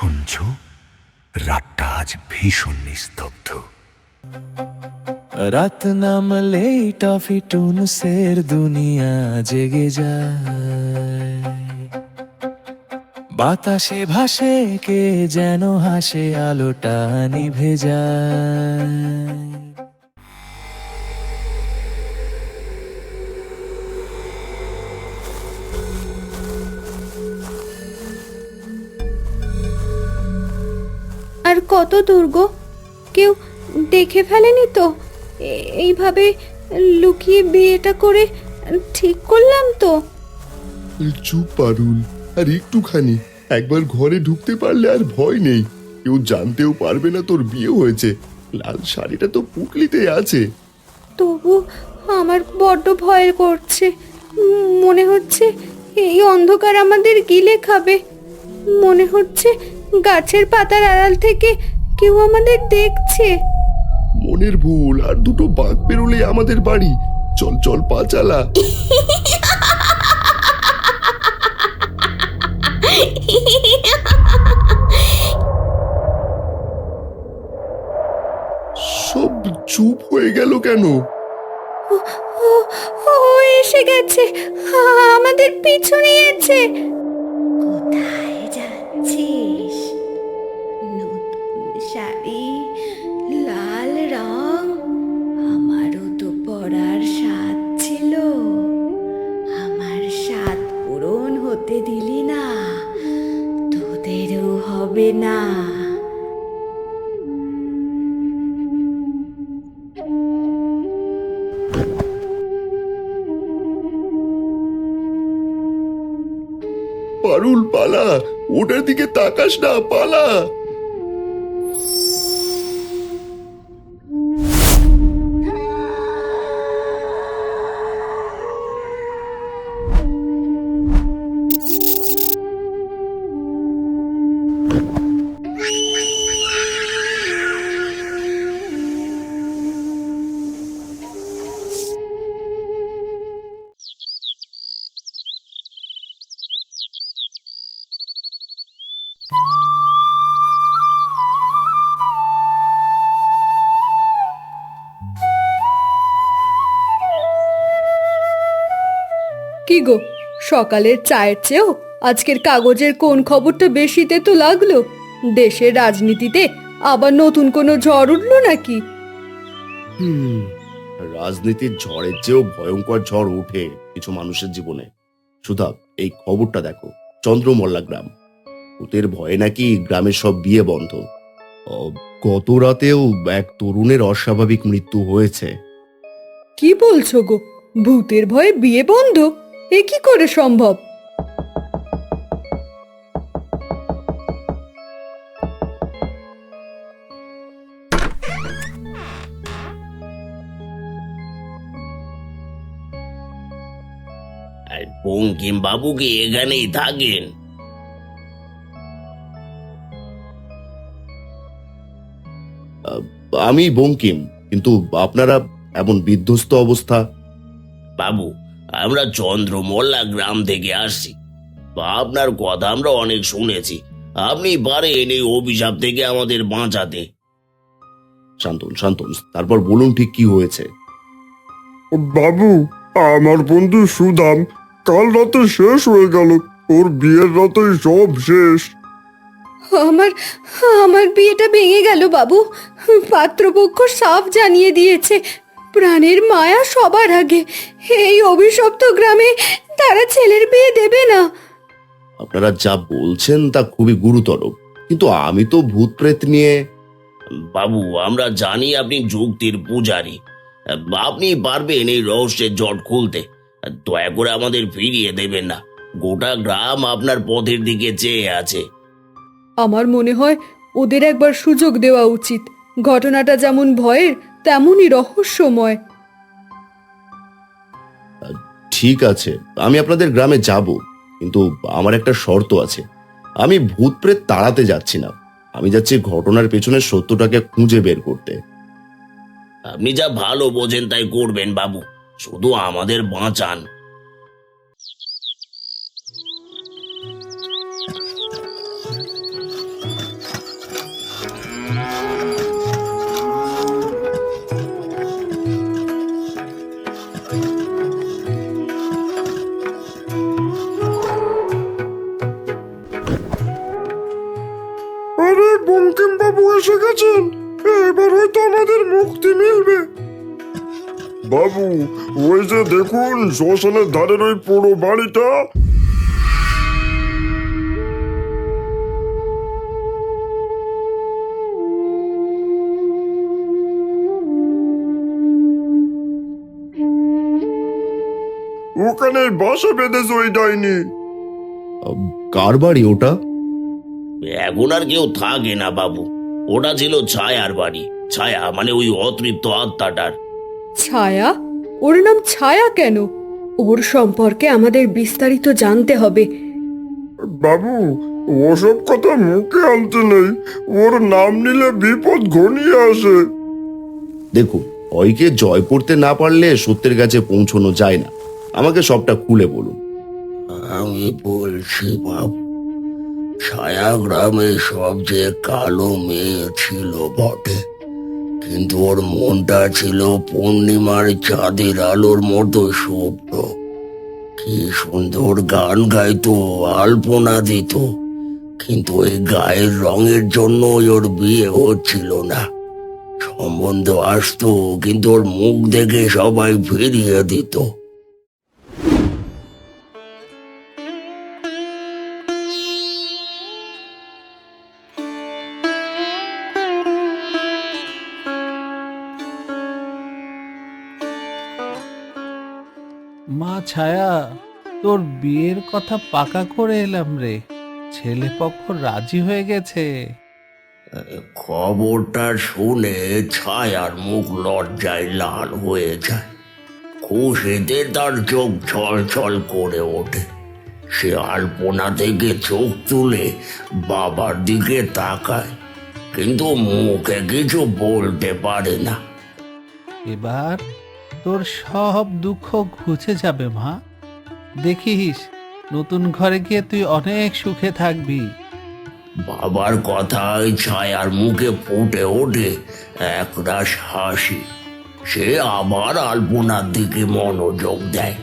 শুনছ? রাতটা আজ ভীষণ নিস্তব্ধ। রাত নামলে টফি টুনসের দুনিয়া জেগে যায়। বাতাসে ভাসে, কে যেন হাসে, আলোটা নিভে যায়। কত দুর্গ কেউ দেখে ফেলেনি তো? এইভাবে লুকিয়ে বিয়েটা করে ঠিক করলাম তো? চুপ পারুল আর একটুখানি। একবার ঘরে ঢুকতে পারলে আর ভয় নেই। কেউ জানতেও পারবে না তোর বিয়ে হয়েছে। লাল শাড়িটা তো পুকলিতে আছে। তবু আমার বড্ড ভয় করছে। মনে হচ্ছে এই অন্ধকার আমাদের গিলে খাবে। মনে হচ্ছে গাছের পাতার আড়াল থেকে কেউ আমাদের দেখছে। মনের ভুল আর দুটো বাঘ পেরোলে আমাদের বাড়ি। চল চল পা চালা। সব চুপ হয়ে গেল কেন? ও এসে গেছে। আমাদের পিছু নিয়েছে হবে না। পারুল পালা। ওটার দিকে তাকাস না পালা। কি গো? সকালের চায়ের চেয়েও আজকের কাগজের কোন খবরটা বেশিতে তো লাগল? দেশের রাজনীতিতে আবার নতুন কোনো ঝড় উঠল নাকি? হুম রাজনীতির ঝড়ের চেয়েও ভয়ঙ্কর ঝড় ওঠে কিছু মানুষের জীবনে। সুধা এই খবরটা দেখো চন্দ্রমল্লা গ্রাম। ভূতের ভয়ে নাকি গ্রামের সব বিয়ে বন্ধ। গত রাতেও এক তরুণের অস্বাভাবিক মৃত্যু হয়েছে। কি বলছো গো? ভূতের ভয়ে বিয়ে বন্ধ? এ কি করে সম্ভব? আর বঙ্কিম বাবু কি এখানেই থাকেন? আমি বঙ্কিম কিন্তু আপনারা এমন বিধ্বস্ত অবস্থা? বাবু আমরা চন্দ্রমোল্লা গ্রাম থেকে আসছি। আপনার কথা আমরা অনেক শুনেছি। আপনি পারেন এই অভিশাপ থেকে আমাদের বাঁচাতে। শান্তন শান্তন তারপর বলুন ঠিক কি হয়েছে। বাবু আমার বন্ধু সুদাম কাল রাতে শেষ হয়ে গেল। ওর বিয়ের রাতেই সব শেষ। আমার আমার বিয়েটা ভেঙে গেল বাবু। পাত্রপক্ষ সাফ জানিয়ে দিয়েছে। প্রাণের মায়া সবার আগে। এই অভিশপ্ত গ্রামে তারা ছেলের বিয়ে দেবে না। আপনারা যা বলছেন তা খুবই গুরুতর। কিন্তু আমি তো ভূত প্রেত নিয়ে বাবু আমরা জানি আপনি যুক্তির পূজারী। আপনি পারবেন এই রহস্যের জট খুলতে। দয়া করে আমাদের ফিরিয়ে দেবেন না। গোটা গ্রাম আপনার পথের দিকে চেয়ে আছে। আমার মনে হয় ওদের একবার সুযোগ দেওয়া উচিত। ঘটনাটা যেমন ভয়ের তেমনই রহস্যময়। ঠিক আছে, আমি আপনাদের গ্রামে যাব, কিন্তু আমার একটা শর্ত আছে। আমি ভূত প্রেত তাড়াতে যাচ্ছি না। আমি যাচ্ছি ঘটনার পেছনে সত্যটাকে খুঁজে বের করতে। আপনি যা ভালো বোঝেন তাই করবেন, বাবু। শুধু আমাদের বাঁচান। এসে গেছেন। এবার হয়তো আমাদের মুক্তি মিলবে। বাবু ওই যে দেখুন শ্মশানের ধারের ওই পুরো বাড়িটা। ওখানে বাসা বেঁধেছে ওই ডাইনি। কার বাড়ি ওটা? এখন আর কেউ থাকে না বাবু। ওটা ছিল ছায়ার বাড়ি ছায়া মানে ওই অতৃপ্ত আত্মাটার। ছায়া? ওর নাম ছায়া কেন? ওর সম্পর্কে আমাদের বিস্তারিত জানতে হবে। বাবু ওসব কথা মুখে আনতে নেই। ওর নাম নিলে বিপদ ঘনিয়ে আসে। দেখুন ভয়কে জয় করতে না পারলে সত্যের কাছে পৌঁছানো যায় না। আমাকে সবটা খুলে বলুন। আমি বলছি বাবু ছায়া গ্রামে সবচেয়ে কালো মেয়ে ছিল বটে, কিন্তু ওর মনটা ছিল পূর্ণিমার চাঁদের আলোর মতো শুভ্র। কি সুন্দর গান গাইতো, আলপনা দিত, কিন্তু ওই গায়ের রঙের জন্য ওর বিয়ে হচ্ছিল না। সম্বন্ধ আসতো, কিন্তু ওর মুখ দেখে সবাই ফিরিয়ে দিত। ছায়া তোর বিয়ের কথা পাকা করে এলাম রে। ছেলে পক্ষ রাজি হয়ে গেছে। খবরটা শুনে ছায়ার মুখ লজ্জায় লাল হয়ে যায়। খুশিতে তার চোখ ছল ছল করে ওঠে। সে আলপনা থেকে চোখ তুলে বাবার দিকে তাকায় কিন্তু মুখে কিছু বলতে পারে না। এবার তোর সব দুঃখ ঘুচে যাবে মা। দেখিস নতুন ঘরে গিয়ে তুই অনেক সুখে থাকবি। বাবার কথায় ছায়ার মুখে ফুটে ওঠে একরাশ হাসি। সে আবার আলপনার দিকে মনোযোগ দেয়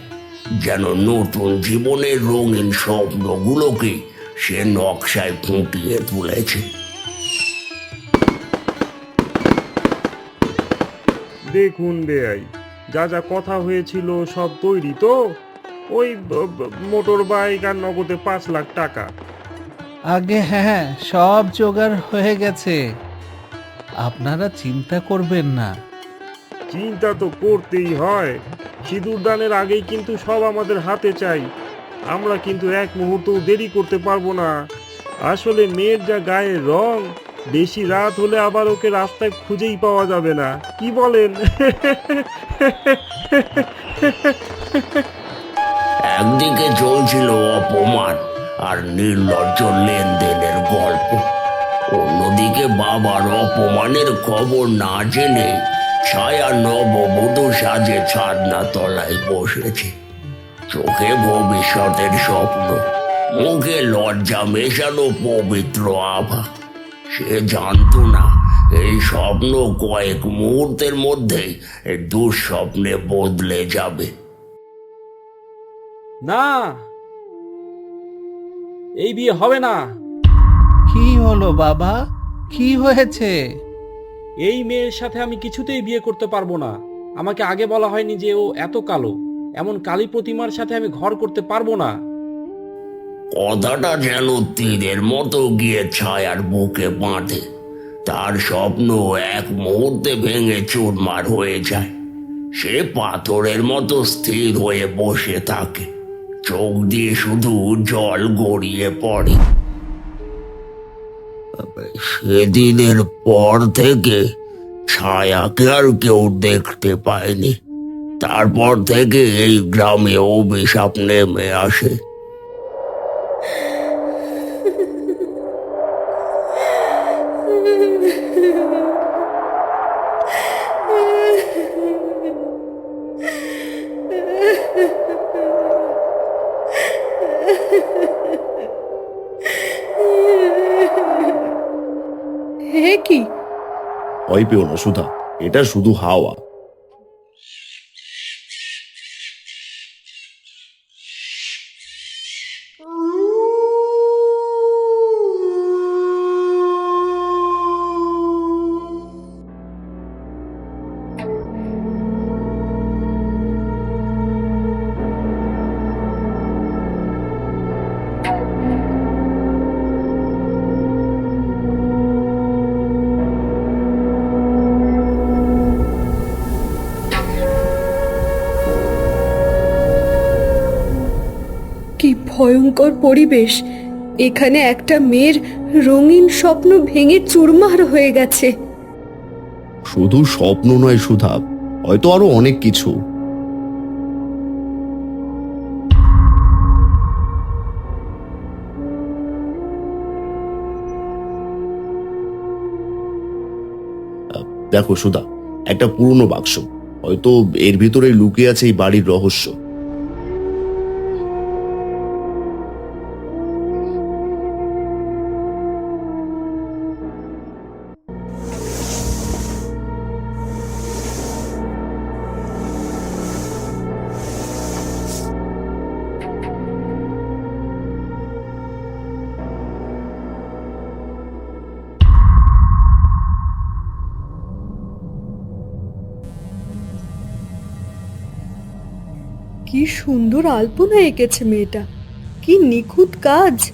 যেন নতুন জীবনের রঙিন স্বপ্নগুলোকে সে নকশায় ফুটিয়ে তুলেছে। দেখুন বেআই যা যা কথা হয়েছিল সব তৈরি তো? ওই মোটর বাইক আর নগদে পাঁচ লাখ টাকা। আগে হ্যাঁ সব জোগাড় হয়ে গেছে। আপনারা চিন্তা করবেন না। চিন্তা তো করতেই হয়। সিঁদুর দানের আগেই কিন্তু সব আমাদের হাতে চাই। আমরা কিন্তু এক মুহূর্তও দেরি করতে পারব না। আসলে মেয়ের যা গায়ের রং বেশি রাত হলে আবার ওকে রাস্তায় খুঁজেই পাওয়া যাবে না। কি বলেন? একদিকে চলছিল অপমান আর নির্লজ্জ লেনদেনের গল্প। অন্যদিকে বাবার অপমানের খবর না জেনে ছায়া নববধূ সাজে ছাদনা তলায় বসেছে। চোখে ভবিষ্যতের স্বপ্ন, মুখে লজ্জা মেশানো পবিত্র আভা। সে জানতো না। এই স্বপ্ন কয়েক মুহূর্তের মধ্যেই দুঃস্বপ্নে বদলে যাবে। না। এই বিয়ে হবে না। কি হলো বাবা? কি হয়েছে? এই মেয়ের সাথে আমি কিছুতেই বিয়ে করতে পারব না। আমাকে আগে বলা হয়নি যে ও এত কালো। এমন কালী প্রতিমার সাথে আমি ঘর করতে পারব না। কথাটা যেন তীরের মতো গিয়ে ছায়ার বুকে বাঁধে। তার স্বপ্ন এক মুহূর্তে ভেঙে চুরমার হয়ে যায়। সে পাথরের মতো স্থির হয়ে বসে থাকে। চোখ দিয়ে শুধু জল গড়িয়ে পড়ে। সেদিনের পর থেকে ছায়াকে আর কেউ দেখতে পায়নি। তারপর থেকে এই গ্রামে অভিশাপ নেমে আসে। ভয় পেও না সুধা এটা শুধু হাওয়া। ভয়ঙ্কর পরিবেশ। এখানে একটা মেয়ের রঙিন স্বপ্ন ভেঙে চুরমার হয়ে গেছে। শুধু স্বপ্ন নয়, সুধা, হয়তো আরও অনেক কিছু। দেখো, সুধা, একটা পুরনো বাক্স। হয়তো এর ভিতরে লুকিয়ে আছে এই বাড়ির রহস্য। সুন্দর আলপনা এঁকেছে মেয়েটা। কি নিখুঁত কাজ।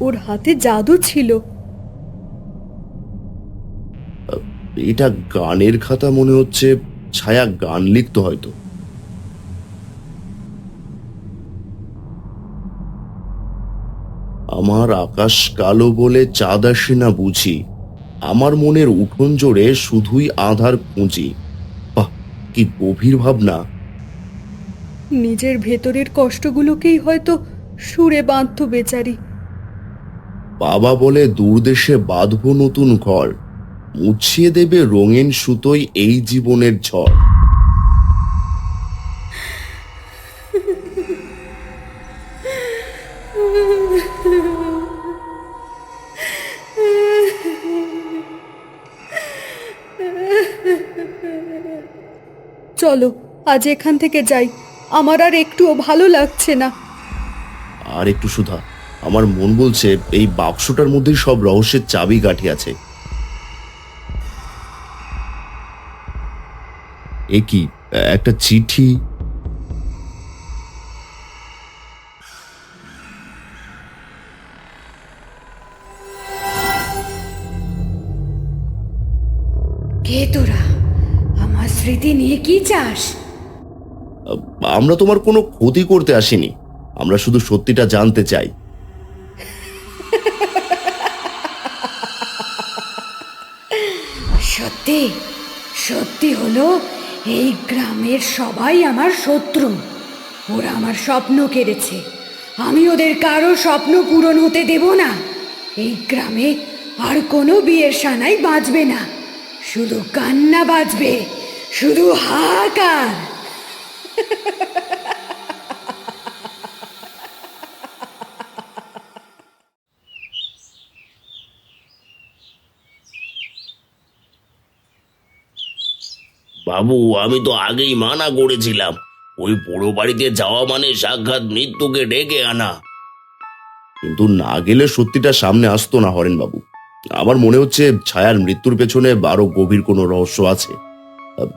ওর হাতে জাদু ছিল। এটা গানের খাতা মনে হচ্ছে, ছায়া গান লিখতো হয়তো। আমার আকাশ কালো বলে চাঁদ আসে না বুঝি। আমার মনের উঠোন জোরে শুধুই আধার পুঁজি। বাহ, কি গভীর ভাবনা। নিজের ভেতরের কষ্টগুলোকেই হয়তো সুরে বাঁধত বেচারি। বাবা বলে দূরদেশে বাঁধবো নতুন ঘর মুছিয়ে দেবে রঙিন সুতোই এই জীবনের ঝড়। চলো আজ এখান থেকে যাই। আমার আর একটুও ভালো লাগছে না। আর একটু সুধা আমার মন বলছে এই বাক্সটার মধ্যেই সব রহস্যের চাবি কাঠি আছে। এ কি একটা চিঠি? কে তোরা? আমার স্মৃতি নিয়ে কি চাস? আমরা তোমার কোনো ক্ষতি করতে আসিনি। আমরা শুধু সত্যিটা জানতে চাই। সত্যি সত্যি হলো, এই গ্রামের সবাই আমার শত্রু। ওরা আমার স্বপ্ন কেড়েছে। আমি ওদের কারও স্বপ্ন পূরণ হতে দেব না। এই গ্রামে আর কোনো বিয়ের সানাই বাজবে না। শুধু কান্না বাজবে শুধু হাহাকার। বাবু, আমি তো আগেই মানা করেছিলাম। ওই পুরো বাড়িতে যাওয়া মানে সাক্ষাৎ মৃত্যুকে ডেকে আনা। কিন্তু না গেলে সত্যিটা সামনে আসতো না হরেন বাবু আমার মনে হচ্ছে ছায়ার মৃত্যুর পেছনে আরও গভীর কোনো রহস্য আছে।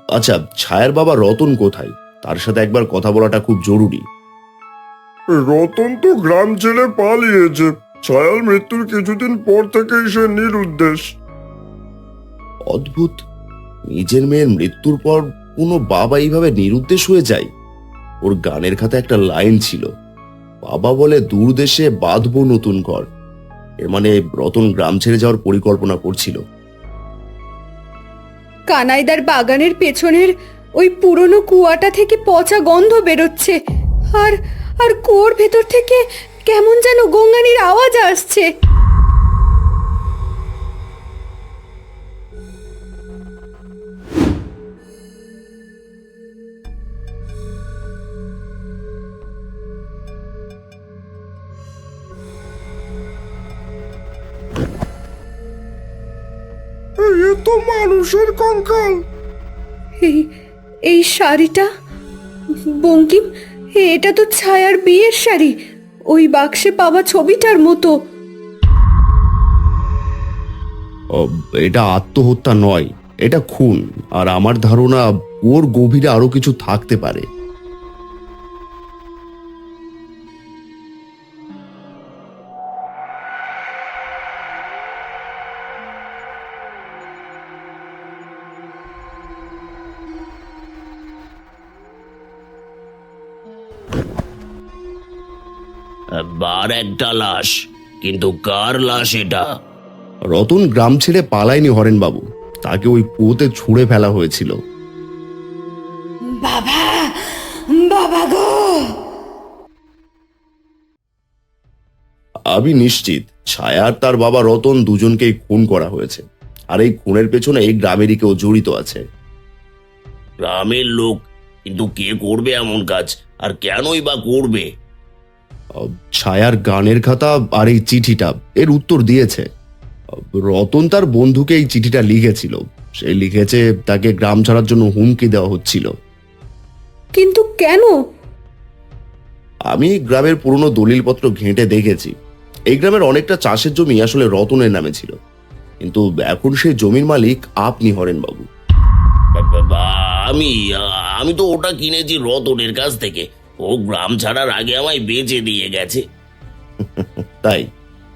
আচ্ছা ছায়ার বাবা রতন কোথায়? তার সাথে একবার কথা বলাটা খুব জরুরি। রতন তো গ্রাম ছেড়ে পালিয়েছে। ছায়ার মৃত্যুর কিছুদিন পর থেকেই সে নিরুদ্দেশ। অদ্ভুত। নিজের মেয়ের মৃত্যুর পর কোনো বাবা এইভাবে নিরুদ্দেশ হয়ে যায়? ওর গানের খাতে একটা লাইন ছিল। বাবা বলে দূর দেশে বাঁধবো নতুন ঘর। এর মানে রতন গ্রাম ছেড়ে যাওয়ার পরিকল্পনা করছিল। কানাইদার বাগানের পেছনের ওই পুরনো কুয়াটা থেকে পচা গন্ধ বেরোচ্ছে। আর আর কুয়োর ভেতর থেকে কেমন যেন গঙ্গানির আওয়াজ আসছে। তো মানুষের কঙ্কাল। এই শাড়িটা? বঙ্কিম, এটা তো ছায়ার বিয়ের শাড়ি। ওই বাক্সে পাওয়া ছবিটার মতো। এটা আত্মহত্যা নয়, এটা খুন। আর আমার ধারণা ওর গভীরে আরও কিছু থাকতে পারে। একটা লাশ কিন্তু কার লাশ এটা? রতন গ্রাম ছেড়ে পালায়নি হরেনবাবু। তাকে ওই কুয়োতে ছুঁড়ে ফেলা হয়েছিল। বাবা বাবা গো! আমি নিশ্চিত ছায়া আর তার বাবা রতন দুজনকেই খুন করা হয়েছে। আর এই খুনের পেছনে এই গ্রামেরই কেউ জড়িত আছে। গ্রামের লোক কিন্তু কে করবে এমন কাজ? আর কেনই বা করবে? ছায়ার গানের খাতা আর এই চিঠিটা এর উত্তর দিয়েছে। রতন তার বন্ধুকে এই চিঠিটা লিখেছিল। সে লিখেছে তাকে গ্রাম ছাড়ার জন্য হুমকি দেওয়া হচ্ছিল। কিন্তু কেন? আমি গ্রামের পুরনো দলিলপত্র ঘেঁটে দেখেছি। এই গ্রামের অনেকটা চাষের জমি আসলে রতনের নামে ছিল। কিন্তু এখন সেই জমির মালিক আপনি হরেন বাবু আমি আমি তো ওটা কিনেছি রতনের কাছ থেকে। ও গ্রাম ছাড়ার আগে আমায় বেচে দিয়ে গেছে। তাই?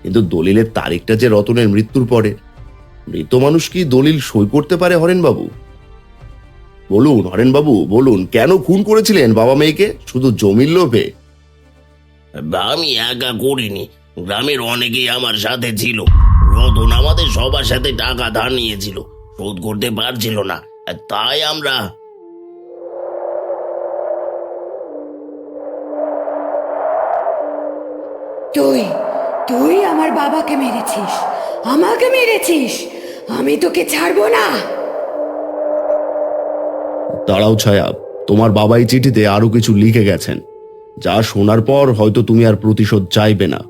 কিন্তু দলিলের তারিখটা যে রতনের মৃত্যুর পরে মৃত মানুষ কি দলিল সই করতে পারে হরেন বাবু বলুন হরেন বাবু বলুন কেন খুন করেছিলেন বাবা মেয়েকে? শুধু জমির লোভে? আমি একা করিনি গ্রামের অনেকেই আমার সাথে ছিল। রতন আমাদের সবার সাথে টাকা ধার নিয়েছিল শোধ করতে পারছিল না তাই আমরা তুই তুই আমার বাবাকে মেরেছিস, আমাকে মেরেছিস, আমি তোকে ছাড়বো না। দাঁড়াও ছায়া, তোমার বাবা এই চিঠিতে আরও কিছু লিখে গেছেন, যা শোনার পর হয়তো তুমি আর প্রতিশোধ চাইবে না।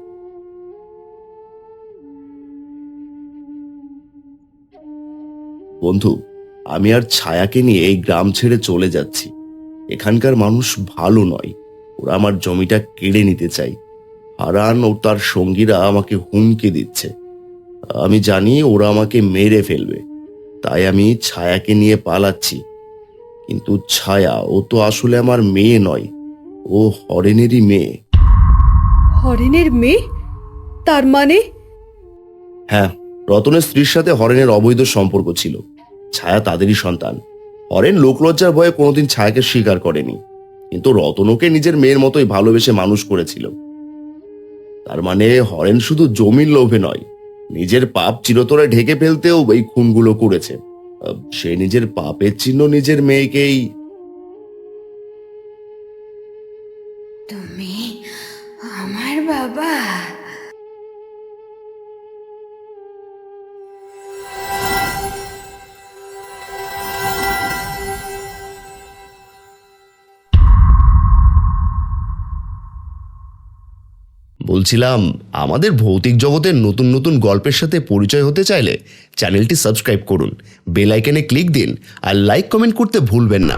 বন্ধু, আমি আর ছায়াকে নিয়ে এই গ্রাম ছেড়ে চলে যাচ্ছি। এখানকার মানুষ ভালো নয়, ওরা আমার জমিটা কেড়ে নিতে চাই হারান ও তার সঙ্গীরা আমাকে হুমকি দিচ্ছে। আমি জানি ওরা আমাকে মেরে ফেলবে। তাই আমি ছায়াকে নিয়ে পালাচ্ছি। কিন্তু ছায়া ও তো আসলে আমার মেয়ে নয়। ও হরেনেরই মেয়ে। হরেনের মেয়ে? তার মানে? হ্যাঁ রতনের স্ত্রীর সাথে হরেনের অবৈধ সম্পর্ক ছিল। ছায়া তাদেরই সন্তান। হরেন লোকলজ্জার ভয়ে কোনোদিন ছায়াকে স্বীকার করেনি। কিন্তু রতনকে নিজের মেয়ের মতোই ভালোবেসে মানুষ করেছিল। তার মানে হরেন শুধু জমির লোভে নয়, নিজের পাপ চিরতরে ঢেকে ফেলতেও এই খুনগুলো করেছে। সে নিজের পাপের চিহ্ন নিজের মেয়েকেই বলছিলাম, আমাদের ভৌতিক জগতের নতুন নতুন গল্পের সাথে পরিচয় হতে চাইলে চ্যানেলটি সাবস্ক্রাইব করুন, বেল আইকনে ক্লিক দিন, আর লাইক কমেন্ট করতে ভুলবেন না।